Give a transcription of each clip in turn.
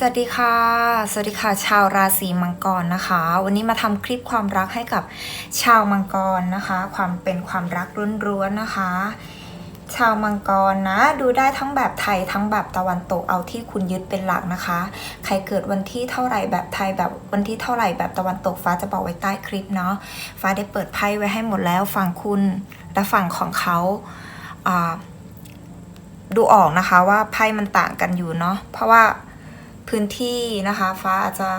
สวัสดีค่ะ สวัสดีค่ะ ชาวราศีมังกรนะคะ วันนี้มาทำคลิปความรักให้กับชาวมังกรนะคะ ความเป็นความรักร้วนๆนะคะ ชาวมังกรนะ ดูได้ทั้งแบบไทยทั้งแบบตะวันตกเอาที่คุณยึดเป็นหลักนะคะ ใครเกิดวันที่เท่าไหร่แบบไทยแบบวันที่เท่าไหร่แบบตะวันตกฟ้าจะบอกไว้ใต้คลิปเนาะ ฟ้าได้เปิดไพ่ไว้ให้หมดแล้วฝั่งคุณและฝั่งของเขาดูออกนะคะว่าไพ่มันต่างกันอยู่เนาะ เพราะว่า พื้นที่นะคะ ฟ้าอาจจะ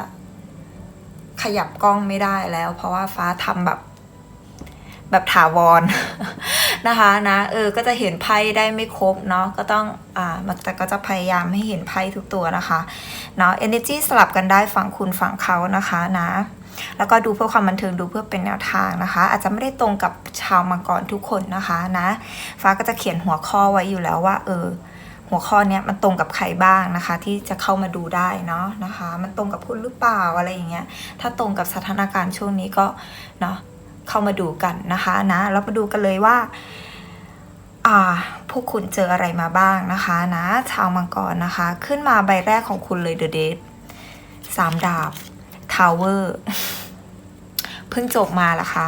ขยับกล้องไม่ได้แล้ว เพราะว่าฟ้าทำแบบ แบบถาวร นะคะนะเออก็จะเห็นไพ่ได้ไม่ครบเนาะก็ต้องอ่ามันแต่ก็จะพยายามให้เห็นไพ่ทุกตัวนะคะเนาะ energy สลับกันได้ฝั่งคุณฝั่งเขานะคะนะแล้วก็ดูเพื่อความบันเทิงดูเพื่อเป็นแนวทางนะคะ อาจจะไม่ได้ตรงกับชาวมังกรทุกคนนะคะนะ ฟ้าก็จะเขียนหัวข้อไว้อยู่แล้วว่า เออ หัวข้อเนี้ยมันตรงกับใครบ้างนะคะ ที่จะเข้ามาดูได้เนาะนะคะ มันตรงกับคุณหรือเปล่าอะไรอย่างเงี้ยถ้าตรงกับสถานการณ์ช่วงนี้ก็เนาะเข้ามาดูกันนะคะนะเรามาดูกันเลยว่าอ่าพวกคุณเจออะไรมาบ้างนะคะนะชาวมังกรนะคะ ขึ้นมาใบแรกของคุณเลยเดอะเดทสามดาบทาวเวอร์เพิ่งจบมาละคะ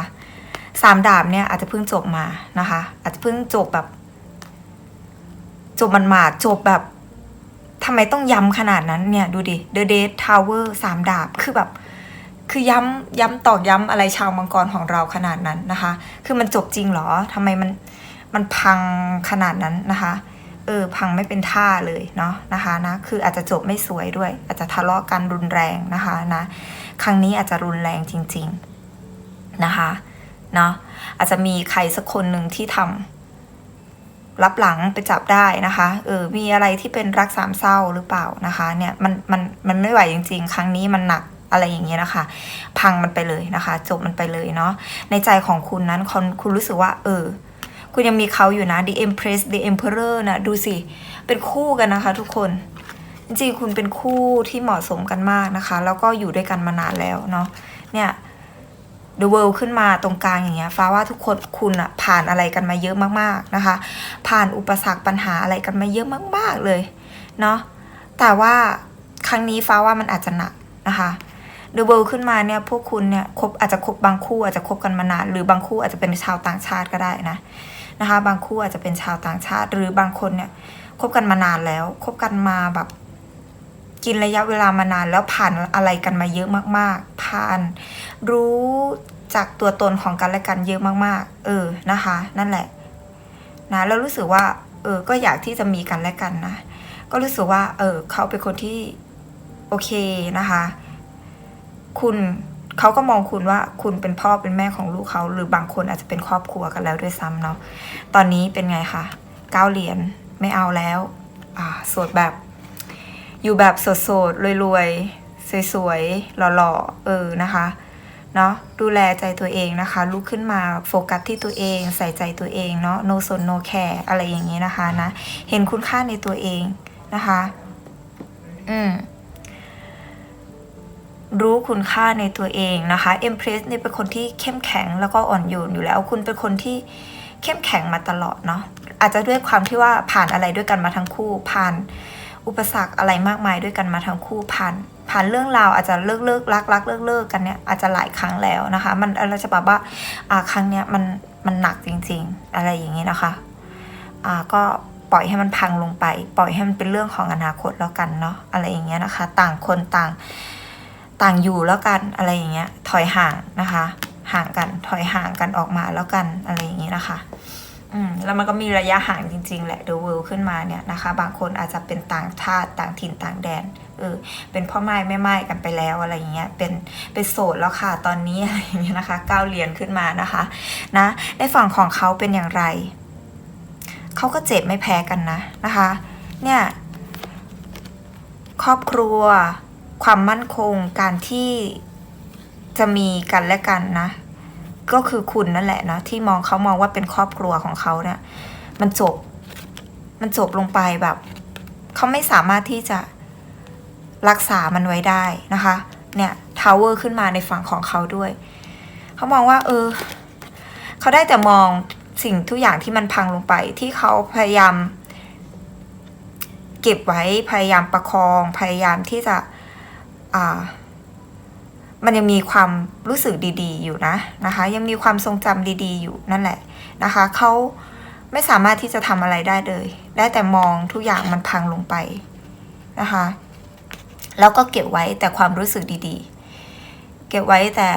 สามดาบเนี่ยอาจจะเพิ่งจบมานะคะ อาจจะเพิ่งจบแบบ จบมันมาดจบแบบทำไมต้องย้ำขนาดนั้นเนี่ย ดูดิ The Dead Tower สามดาบคือแบบ คือย้ำย้ำตอกย้ำอะไรชาวมังกรของเราขนาดนั้นนะคะ คือมันจบจริงเหรอทำไมมันมันพังขนาดนั้นนะคะ เออ พังไม่เป็นท่าเลยเนาะนะคะนะ คืออาจจะจบไม่สวยด้วย อาจจะทะเลาะกันรุนแรงนะคะนะ ครั้งนี้อาจจะรุนแรงจริง ๆนะคะเนาะอาจจะมีใครสักคนหนึ่งที่ทำ รับหลังไปจับได้นะคะ เออ มีอะไรที่เป็นรักสามเศร้าหรือเปล่านะคะ เนี่ย มัน มัน มันไม่ไหวจริง ๆ ครั้งนี้มันหนักอะไรอย่างเงี้ยนะคะ พังมันไปเลยนะคะ จบมันไปเลยเนาะ ในใจของคุณนั้นคุณคุณรู้สึกว่า เออ คุณยังมีเขาอยู่นะ The Empress The Emperor นะดูสิ เป็นคู่กันนะคะทุกคน จริงๆ คุณเป็นคู่ที่เหมาะสมกันมากนะคะ แล้วก็อยู่ด้วยกันมานานแล้วเนาะ เนี่ย The World ขึ้นมาตรงกลางอย่างเงี้ยฟ้าว่าทุกคนคุณอะผ่านอะไรกันมาเยอะมากๆนะคะ ผ่านอุปสรรคปัญหาอะไรกันมาเยอะมาก ๆเลยเนาะแต่ว่าครั้งนี้ฟ้าว่ามันอาจจะหนักนะคะ The World ขึ้นมาเนี่ยพวกคุณเนี่ยคบอาจจะคบบางคู่อาจจะคบกันมานานหรือบางคู่อาจจะเป็นชาวต่างชาติก็ได้นะนะคะ บางคู่อาจจะเป็นชาวต่างชาติ หรือบางคนเนี่ยคบกันมานานแล้วคบกันมาแบบ กินระยะเวลามานานแล้วผ่านอะไรกันมาเยอะมาก ๆ ผ่านรู้จากตัวตนของกันและกันเยอะมาก ๆ เออนะคะ นั่นแหละ นะแล้วรู้สึกว่า เออ ก็อยากที่จะมีกันและกันนะ ก็รู้สึกว่า เออ เขาเป็นคนที่โอเคนะคะ คุณเขาก็มองคุณว่าคุณเป็นพ่อเป็นแม่ของลูกเขาหรือบางคนอาจจะเป็นครอบครัวกันแล้วด้วยซ้ำเนาะตอนนี้เป็นไงคะเก้าเหรียญไม่เอาแล้ว อ่าโสดแบบ อยู่แบบโสดๆรวยๆ สวยๆ หล่อๆ เออนะคะเนาะดูแลใจตัวเองนะคะ ลุกขึ้นมาโฟกัสที่ตัวเอง ใส่ใจตัวเองเนาะ no สน no care อะไรอย่างนี้นะคะนะ เห็นคุณค่าในตัวเองนะคะ อืมรู้คุณค่าในตัวเองนะคะ Empress นี่ยเป็นคนที่เข้มแข็งแล้วก็อ่อนโยนอยู่แล้ว คุณเป็นคนที่เข้มแข็งมาตลอดเนาะอาจจะด้วยความที่ว่าผ่านอะไรด้วยกันมาทั้งคู่ผ่าน อุปสรรคอะไรมากมายด้วยกันมาทั้งคู่ผ่านผ่านเรื่องราวอาจจะเลิกเลิกรักรักเลิกเลิกกันเนี่ยอาจจะหลายครั้งแล้วนะคะ มันเราจะแบบว่าครั้งเนี้ยมันมันหนักจริง ๆ อะไรอย่างนี้นะคะอ่าก็ปล่อยให้มันพังลงไป ปล่อยให้มันเป็นเรื่องของอนาคตแล้วกันเนาะอะไรอย่างเงี้ยนะคะ ต่างคนต่างต่างอยู่แล้วกันอะไรอย่างเงี้ยถอยห่างนะคะ ห่างกันถอยห่างกันออกมาแล้วกันอะไรอย่างเงี้นะคะ แล้วมันก็มีระยะห่างจริง ๆ แหละ The World ขึ้นมาเนี่ยนะคะ บางคนอาจจะเป็นต่างชาติต่างถิ่นต่างแดนเออเป็นพ่อไม้แม่ไม้กันไปแล้วอะไรอย่างเงี้ยเป็นเป็นโสดแล้วค่ะตอนนี้อะไรอย่างเงี้ยนะคะก้าวเรียญขึ้นมานะคะนะในฝั่งของเขาเป็นอย่างไรเขาก็เจ็บไม่แพ้กันนะนะคะ เนี่ยครอบครัว ความมั่นคงการที่จะมีกันและกันนะ ก็คือคุณนั่นแหละนะที่มองเขามองว่าเป็นครอบครัวของเขาเนี่ยมันจบ มันจบลงไปแบบเขาไม่สามารถที่จะรักษามันไว้ได้นะคะ เนี่ยทาวเวอร์ขึ้นมาในฝั่งของเขาด้วย เขามองว่า เออ เขาได้แต่มองสิ่งทุกอย่างที่มันพังลงไป ที่เขาพยายาม เก็บไว้พยายามประคอง พยายามที่จะ อ่า มันยังมีความรู้สึกดีๆ อยู่นะนะคะ ยังมีความทรงจำดีๆ อยู่นั่นแหละนะคะเขาไม่สามารถที่จะทำอะไรได้เลย ได้แต่มองทุกอย่างมันพังลงไปนะคะ แล้วก็เก็บไว้แต่ความรู้สึกดีๆ เก็บไว้แต่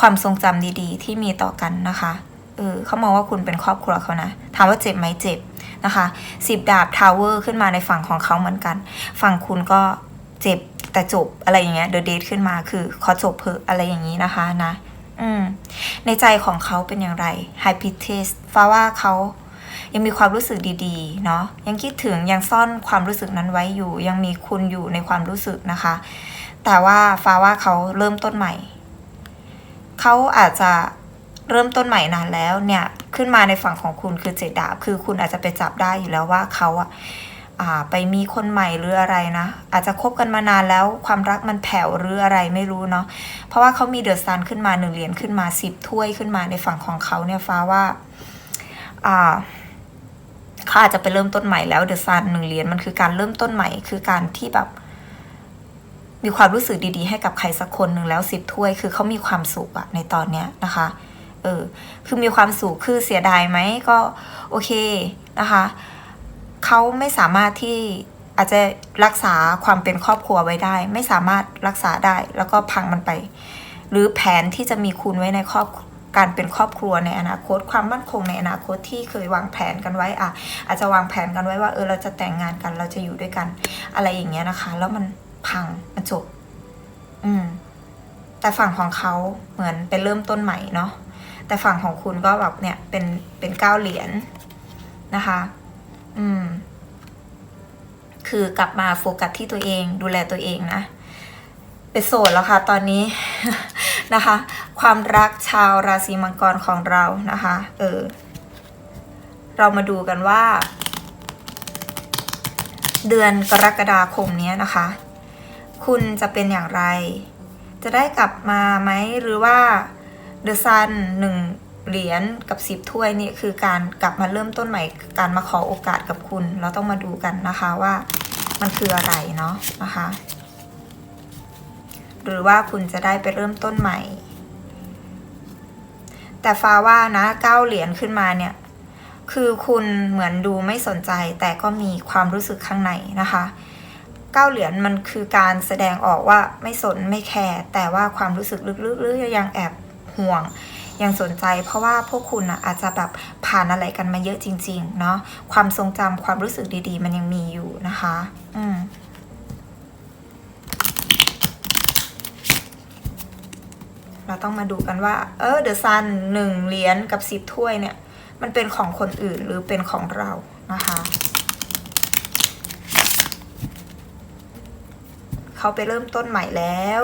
ความทรงจำดีๆ ที่มีต่อกันนะคะเออเขามองว่าคุณเป็นครอบครัวเขานะถามว่าเจ็บไหมเจ็บนะคะสิบดาบทาวเวอร์ขึ้นมาในฝั่งของเขาเหมือนกัน ฝั่งคุณก็เจ็บ แต่จบอะไรอย่างเงี้ยเดอะเดทขึ้นมาคือขอจบเพออะไรอย่างนี้นะคะนะ อืม ในใจของเขาเป็นอย่างไรไฮพิเทสฟ้าว่าเขายังมีความรู้สึกดีๆ เนาะยังคิดถึงยังซ่อนความรู้สึกนั้นไว้อยู่ ยังมีคุณอยู่ในความรู้สึกนะคะ แต่ว่าฟ้าว่าเขาเริ่มต้นใหม่ เขาอาจจะเริ่มต้นใหม่นานแล้วเนี่ย ขึ้นมาในฝั่งของคุณคือเจดดาบ คือคุณอาจจะไปจับได้อยู่แล้วว่าเขาอะ ไปมีคนใหม่หรืออะไรนะ อาจจะคบกันมานานแล้วความรักมันแผ่วหรืออะไรไม่รู้เนาะเพราะว่าเขามีเดอะซันขึ้นมาหนึ่งเหรียญขึ้นมาสิบถ้วยขึ้นมาในฝั่งของเขาเนี่ยฟ้าว่าเขาอาจจะไปเริ่มต้นใหม่แล้วเดอะซันหนึ่งเหรียญมันคือการเริ่มต้นใหม่คือการที่แบบ มีความรู้สึกดีๆ ให้กับใครสักคนหนึ่งแล้วสิบถ้วย คือเขามีความสุขอะในตอนเนี้ยนะคะเออคือมีความสุขคือเสียดายไหมก็โอเคนะคะ เขาไม่สามารถที่อาจจะรักษาความเป็นครอบครัวไว้ได้ ไม่สามารถรักษาได้แล้วก็พังมันไป หรือแผนที่จะมีคุณไว้ในครอบการเป็นครอบครัวในอนาคต ความมั่นคงในอนาคตที่เคยวางแผนกันไว้อะอาจจะวางแผนกันไว้ว่าเออเราจะแต่งงานกันเราจะอยู่ด้วยกัน อะไรอย่างเงี้ยนะคะ แล้วมันพังมันจบ อืม แต่ฝั่งของเขาเหมือนเป็นเริ่มต้นใหม่เนาะแต่ฝั่งของคุณก็แบบเนี่ยเป็นเป็นเก้าเหรียญนะคะ อืม คือกลับมาโฟกัสที่ตัวเอง ดูแลตัวเองนะเป็นโสดแล้วค่ะ ตอนนี้นะคะ ความรักชาวราศีมังกรของเรานะคะ เออ เรามาดูกันว่า เดือนกรกฎาคมนี้นะคะ คุณจะเป็นอย่างไร จะได้กลับมาไหมหรือว่าเดอะซันหนึ่ง เหรียญกับสิบถ้วยนี่คือการกลับมาเริ่มต้นใหม่ การมาขอโอกาสกับคุณ เราต้องมาดูกันนะคะว่ามันคืออะไรเนาะนะคะ หรือว่าคุณจะได้ไปเริ่มต้นใหม่ แต่ฟ้าว่านะเก้าเหรียญขึ้นมาเนี่ย คือคุณเหมือนดูไม่สนใจแต่ก็มีความรู้สึกข้างในนะคะเก้าเหรียญมันคือการแสดงออกว่าไม่สนไม่แคร์แต่ว่าความรู้สึกลึกๆหรือยังแอบห่วง ยังสนใจ เพราะว่าพวกคุณอะอาจจะแบบผ่านอะไรกันมาเยอะจริง ๆ เนาะความทรงจำความรู้สึกดีๆ มันยังมีอยู่นะคะ อืมเราต้องมาดูกันว่า เออเดอะซันหนึ่งเหรียญกับสิบถ้วยเนี่ย มันเป็นของคนอื่นหรือเป็นของเรานะคะเขาไปเริ่มต้นใหม่แล้ว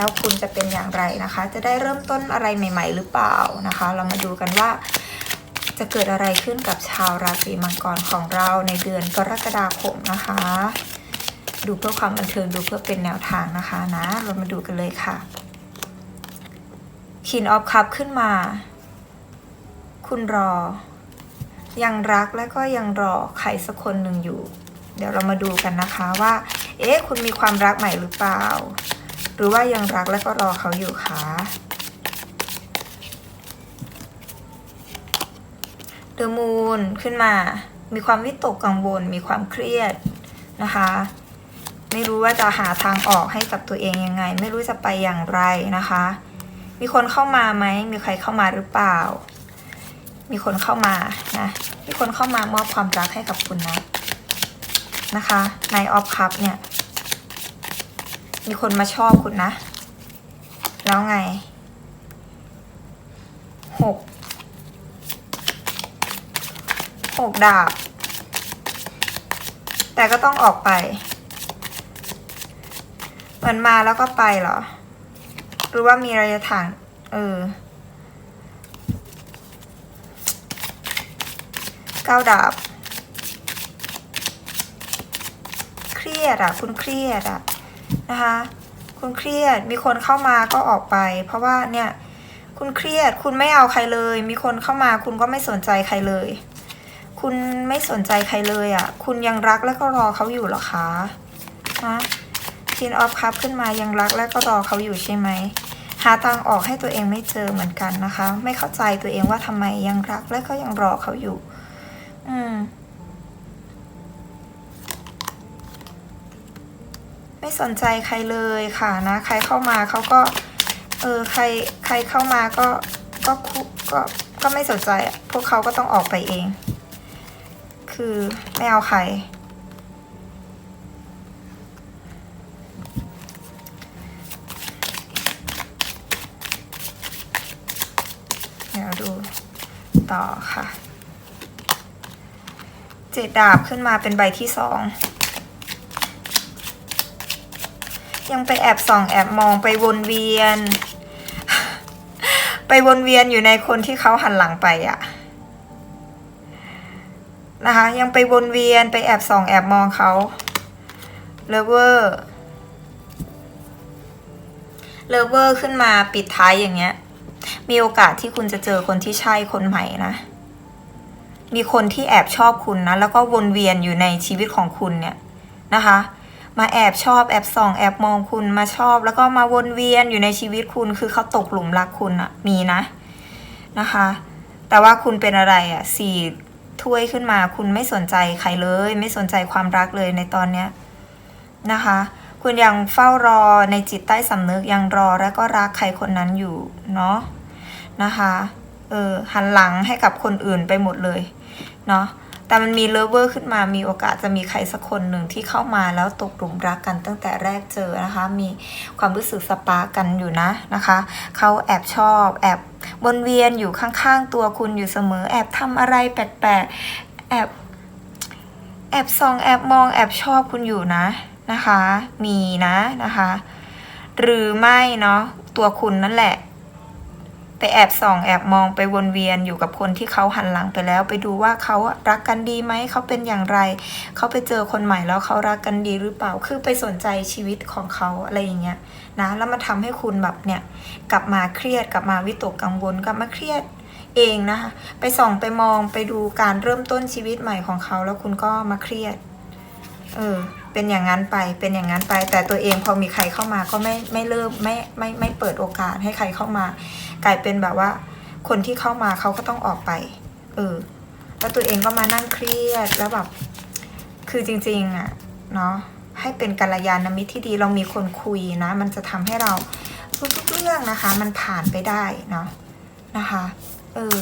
แล้วคุณจะเป็นอย่างไรนะคะ จะได้เริ่มต้นอะไรใหม่ ๆ หรือเปล่านะคะ เรามาดูกันว่า จะเกิดอะไรขึ้นกับชาวราศีมังกรของเราในเดือนกรกฎาคมนะคะ ดูเพื่อความบันเทิงดูเพื่อเป็นแนวทางนะคะนะเรามาดูกันเลยค่ะคินออฟคัพขึ้นมา คุณรอ ยังรักและก็ยังรอใครสักคนหนึ่งอยู่ เดี๋ยวเรามาดูกันนะคะว่า เอ๊ะ คุณมีความรักใหม่หรือเปล่า หรือว่ายังรักและก็รอเขาอยู่คะเดอะมูนขึ้นมา มีความวิตกกังวล มีความเครียดนะคะ ไม่รู้ว่าจะหาทางออกให้กับตัวเองยังไง ไม่รู้จะไปอย่างไรนะคะ มีคนเข้ามาไหม มีใครเข้ามาหรือเปล่า มีคนเข้ามานะ มีคนเข้ามามอบความรักให้กับคุณนะนะคะในออฟคัพเนี่ย มีคนมาชอบคุณนะ แล้วไงหกหกดาบ แต่ก็ต้องออกไปเหมือนมาแล้วก็ไปเหรอ หรือว่ามีระยะทางเออเก้าดาบ เครียดอะ คุณเครียดอะ นะคะ คุณเครียดมีคนเข้ามาก็ออกไป เพราะว่าเนี่ยคุณเครียดคุณไม่เอาใครเลย มีคนเข้ามาคุณก็ไม่สนใจใครเลย คุณไม่สนใจใครเลยอะ่ะ คุณยังรักและก็รอเขาอยู่หรอคะฮะทีนออฟคัพขึ้นมายังรักและก็รอเขาอยู่ใช่ไหมหาทางออกให้ตัวเองไม่เจอเหมือนกันนะคะ ไม่เข้าใจตัวเองว่าทำไมยังรักและก็ยังรอเขาอยู่ อืม ไม่สนใจใครเลยค่ะนะ ใครเข้ามาเขาก็ เออใครใครเข้ามาก็ก็ก็ก็ไม่สนใจอะพวกเขาก็ต้องออกไปเอง คือไม่เอาใคร เดี๋ยวดูต่อค่ะ เจ็ดดาบขึ้นมาเป็นใบที่สอง ยังไปแอบส่องแอบมองไปวนเวียน ไปวนเวียนอยู่ในคนที่เขาหันหลังไปอะนะคะยังไปวนเวียนไปแอบส่องแอบมองเขาเลเวอร์เลเวอร์ขึ้นมาปิดท้ายอย่างเงี้ย มีโอกาสที่คุณจะเจอคนที่ใช่คนใหม่นะ มีคนที่แอบชอบคุณนะ แล้วก็วนเวียนอยู่ในชีวิตของคุณเนี่ยนะคะ มาแอบชอบแอบส่องแอบมองคุณมาชอบ แล้วก็มาวนเวียนอยู่ในชีวิตคุณคือเขาตกหลุมรักคุณอะมีนะนะคะ แต่ว่าคุณเป็นอะไรอะสี่ถ้วยขึ้นมาคุณไม่สนใจใครเลย ไม่สนใจความรักเลยในตอนเนี้ยนะคะ คุณยังเฝ้ารอในจิตใต้สำนึกยังรอและก็รักใครคนนั้นอยู่เนาะนะคะเออหันหลังให้กับคนอื่นไปหมดเลยเนาะ แต่มันมีเลเวอร์ขึ้นมามีโอกาสจะมีใครสักคนหนึ่งที่เข้ามาแล้วตกหลุมรักกันตั้งแต่แรกเจอนะคะ มีความรู้สึกสปาร์กกันอยู่นะนะคะเขาแอบชอบแอบวนเวียนอยู่ข้างๆ ตัวคุณอยู่เสมอ แอบทำอะไรแปลกๆแอบแอบส่องแอบมองแอบชอบคุณอยู่นะนะคะ มีนะนะคะ หรือไม่เนาะตัวคุณนั่นแหละ ไปแอบส่องแอบมองไปวนเวียนอยู่กับคนที่เขาหันหลังไปแล้ว ไปดูว่าเขารักกันดีไหมเขาเป็นอย่างไร เขาไปเจอคนใหม่แล้วเขารักกันดีหรือเปล่าคือไปสนใจชีวิตของเขาอะไรอย่างเงี้ยนะแล้วมาทำให้คุณแบบเนี่ยกลับมาเครียดกลับมาวิตกกังวลกลับมาเครียดเองนะคะไปส่องไปมองไปดูการเริ่มต้นชีวิตใหม่ของเขา แล้วคุณก็มาเครียดเออ เป็นอย่างนั้นไปเป็นอย่างนั้นไป แต่ตัวเองพอมีใครเข้ามาก็ไม่ไม่เริ่มไม่ไม่ไม่เปิดโอกาสให้ใครเข้ามา กลายเป็นแบบว่า คนที่เข้ามาเขาก็ต้องออกไปเออแล้วตัวเองก็มานั่งเครียดแล้วแบบคือจริงๆอะเนาะให้เป็นกัลยาณมิตรที่ดีเรามีคนคุยนะ มันจะทำให้เราทุกๆเรื่องนะคะ มันผ่านไปได้เนาะนะคะเออ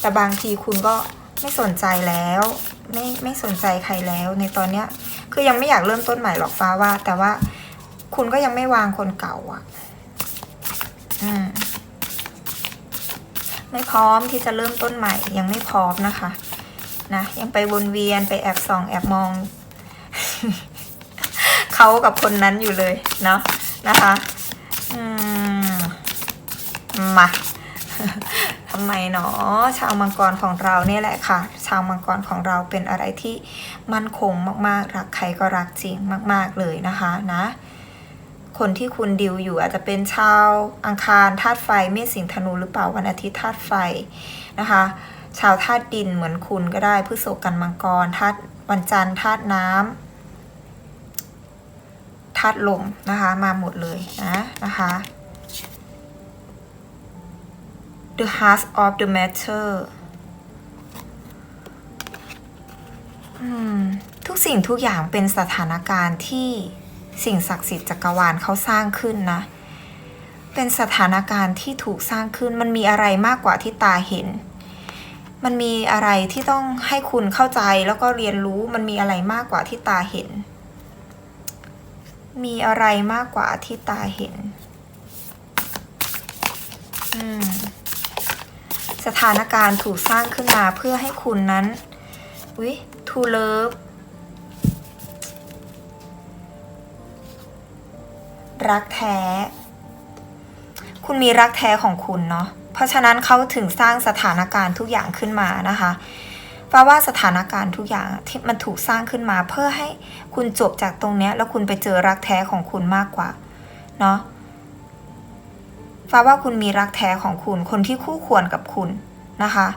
แต่บางทีคุณก็ไม่สนใจแล้ว ไม่ไม่สนใจใครแล้วในตอนเนี้ย คือยังไม่อยากเริ่มต้นใหม่หรอกฟ้าว่า แต่ว่าคุณก็ยังไม่วางคนเก่าอะ อืม ไม่พร้อมที่จะเริ่มต้นใหม่ ยังไม่พร้อมนะคะ นะยังไปวนเวียนไปแอบส่อง แอบมองเขากับคนนั้นอยู่เลยเนาะนะคะ อืม มา ทำไมเนาะชาวมังกรของเราเนี่ยแหละค่ะ ชาวมังกรของเราเป็นอะไรที่มั่นคงมากๆ รักใครก็รักจริงมาก ๆเลยนะคะนะคนที่คุณดิวอยู่อาจจะเป็นชาวอังคารธาตุไฟเมษสิงธนูหรือเปล่าวันอาทิตย์ธาตุไฟนะคะ ชาวธาตุดินเหมือนคุณก็ได้พฤษภกันมังกรธาตุวันจันทร์ธาตุน้ำธาตุลมนะคะมาหมดเลยนะนะคะ The heart of the matter ทุกสิ่งทุกอย่างเป็นสถานการณ์ที่สิ่งศักดิ์สิทธิ์จักรวาลเขาสร้างขึ้นนะ เป็นสถานการณ์ที่ถูกสร้างขึ้น มันมีอะไรมากกว่าที่ตาเห็น มันมีอะไรที่ต้องให้คุณเข้าใจแล้วก็เรียนรู้ มันมีอะไรมากกว่าที่ตาเห็น มีอะไรมากกว่าที่ตาเห็น อืม สถานการณ์ถูกสร้างขึ้นมาเพื่อให้คุณนั้นวิทูเลิฟรักแท้ คุณมีรักแท้ของคุณเนาะ เพราะฉะนั้นเขาถึงสร้างสถานการณ์ทุกอย่างขึ้นมานะคะเพราะว่าสถานการณ์ทุกอย่างที่มันถูกสร้างขึ้นมา เพื่อให้คุณจบจากตรงนี้แล้วคุณไปเจอรักแท้ของคุณมากกว่า เนาะ ฟ้าว่าคุณมีรักแท้ของคุณ คนที่คู่ควรกับคุณนะคะ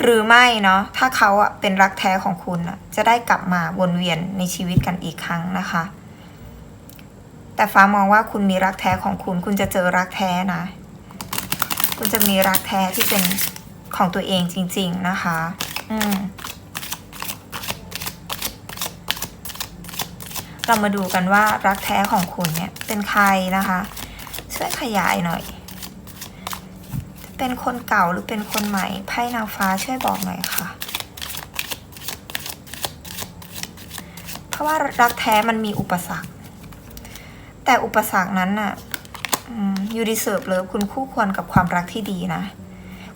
หรือไม่เนาะถ้าเขาอะเป็นรักแท้ของคุณอะจะได้กลับมาวนเวียนในชีวิตกันอีกครั้งนะคะ แต่ฟ้ามองว่าคุณมีรักแท้ของคุณ คุณจะเจอรักแท้นะ คุณจะมีรักแท้ที่เป็นของตัวเองจริง ๆนะคะ อืมเรามาดูกันว่ารักแท้ของคุณเนี่ยเป็นใครนะคะ ช่วยขยายหน่อย เป็นคนเก่าหรือเป็นคนใหม่ ไพ่นางฟ้าช่วยบอกหน่อยค่ะ เพราะว่ารักแท้มันมีอุปสรรค แต่อุปสรรคนั้นน่ะยูดีเซิร์ฟเลยคุณคู่ควรกับความรักที่ดีนะ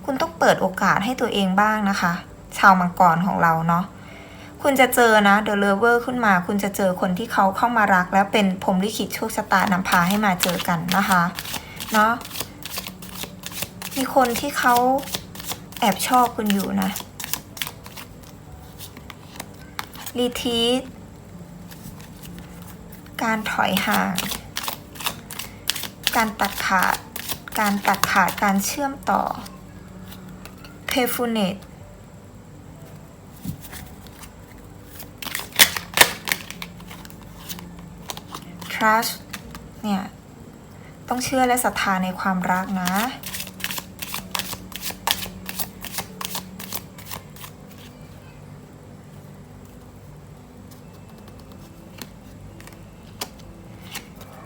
คุณต้องเปิดโอกาสให้ตัวเองบ้างนะคะ ชาวมังกรของเราเนาะ คุณจะเจอนะเดอะเลเวอร์ขึ้นมา คุณจะเจอคนที่เขาเข้ามารัก แล้วเป็นพรหมลิขิตโชคชะตานำพาให้มาเจอกันนะคะเนาะมีคนที่เขาแอบชอบคุณอยู่นะรีทีสการถอยห่าง การตัดขาด การตัดขาดการเชื่อมต่อเพฟูเนต trust เนี่ย ต้องเชื่อและศรัทธาในความรักนะ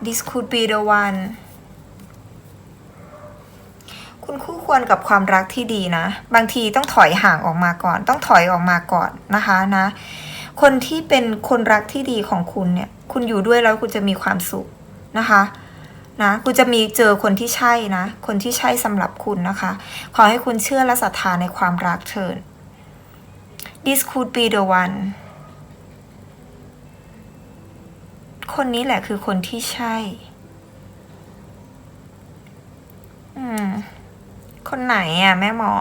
this could be the one คุณคู่ควรกับความรักที่ดีนะ บางทีต้องถอยห่างออกมาก่อน ต้องถอยออกมาก่อนนะคะนะ คนที่เป็นคนรักที่ดีของคุณเนี่ย คุณอยู่ด้วยแล้วคุณจะมีความสุขนะคะนะคุณจะมีเจอคนที่ใช่นะ คนที่ใช่สำหรับคุณนะคะ ขอให้คุณเชื่อและศรัทธาในความรักเถิด this could be the one คนนี้แหละคือคนที่ใช่ อืม คนไหนอะ แม่หมอ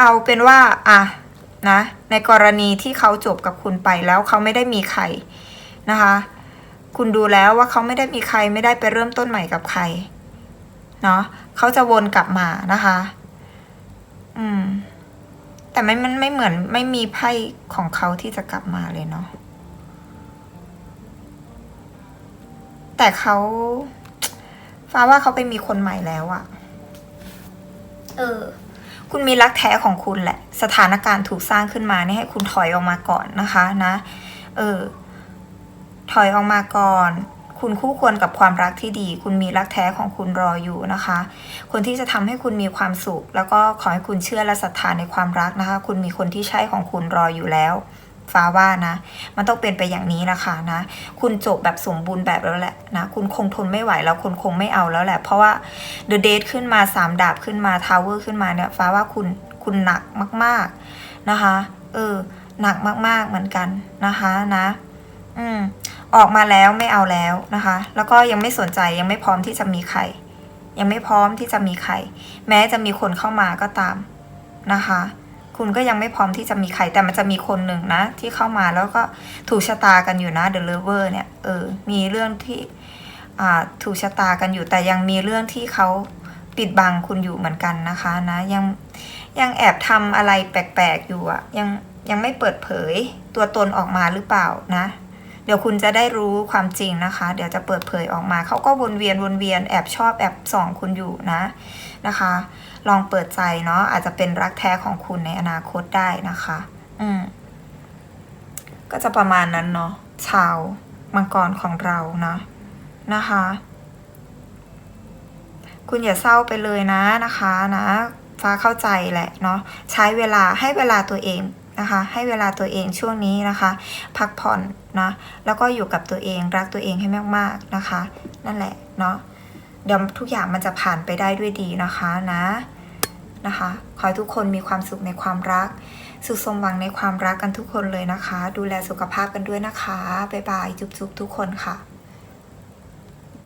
เอาเป็นว่าอะนะ ในกรณีที่เขาจบกับคุณไปแล้วเขาไม่ได้มีใครนะคะ คุณดูแล้วว่าเขาไม่ได้มีใครไม่ได้ไปเริ่มต้นใหม่กับใครเนาะเขาจะวนกลับมานะคะ อืม แต่ไม่มันไม่เหมือนไม่มีไพ่ของเขาที่จะกลับมาเลยเนาะแต่เขาฟ้าว่าเขาไปมีคนใหม่แล้วอะเออ คุณมีรักแท้ของคุณแหละ สถานการณ์ถูกสร้างขึ้นมาเนี่ยให้คุณถอยออกมาก่อนนะคะนะเออถอยออกมาก่อน คุณคู่ควรกับความรักที่ดี คุณมีรักแท้ของคุณรออยู่นะคะ คนที่จะทำให้คุณมีความสุข แล้วก็ขอให้คุณเชื่อและศรัทธาในความรักนะคะ คุณมีคนที่ใช่ของคุณรออยู่แล้ว ฟ้าว่านะ มันต้องเป็นไปอย่างนี้นะคะนะ คุณจบแบบสมบูรณ์แบบแล้วแหละนะคุณคงทนไม่ไหวแล้วคุณคงไม่เอาแล้วแหละ เพราะว่า The Date ขึ้นมาสามดาบขึ้นมา Tower ขึ้นมาเนี่ยฟ้าว่าคุณคุณหนักมาก ๆนะคะ เออ หนักมากๆเหมือนกันนะคะนะ อืมออกมาแล้วไม่เอาแล้วนะคะ แล้วก็ยังไม่สนใจยังไม่พร้อมที่จะมีใคร ยังไม่พร้อมที่จะมีใคร แม้จะมีคนเข้ามาก็ตามนะคะ คุณก็ยังไม่พร้อมที่จะมีใครแต่มันจะมีคนหนึ่งนะ ที่เข้ามาแล้วก็ถูกชะตากันอยู่นะ The Lover เนี่ยเออมีเรื่องที่ถูกชะตากันอยู่แต่ยังมีเรื่องที่เขาปิดบังคุณอยู่เหมือนกันนะคะนะยังยังแอบทำอะไรแปลกๆอยู่อะยังยังไม่เปิดเผยตัวตนออกมาหรือเปล่านะ เดี๋ยวคุณจะได้รู้ความจริงนะคะ เดี๋ยวจะเปิดเผยออกมาเขาก็วนเวียนวนเวียนแอบชอบแอบส่องคุณอยู่นะนะคะ ลองเปิดใจเนาะอาจจะเป็นรักแท้ของคุณในอนาคตได้นะคะ อืม ก็จะประมาณนั้นเนาะชาวมังกรของเรานะนะคะ คุณอย่าเศร้าไปเลยนะนะคะนะฟ้าเข้าใจแหละเนาะใช้เวลาให้เวลาตัวเองนะคะ ให้เวลาตัวเองช่วงนี้นะคะ พักผ่อนนะแล้วก็อยู่กับตัวเองรักตัวเองให้มากๆนะคะ นั่นแหละเนาะ เดี๋ยวทุกอย่างมันจะผ่านไปได้ด้วยดีนะคะนะนะคะ ขอให้ทุกคนมีความสุขในความรัก สุขสมหวังในความรักกันทุกคนเลยนะคะ ดูแลสุขภาพกันด้วยนะคะบ๊ายบายจุ๊บๆทุกคนค่ะ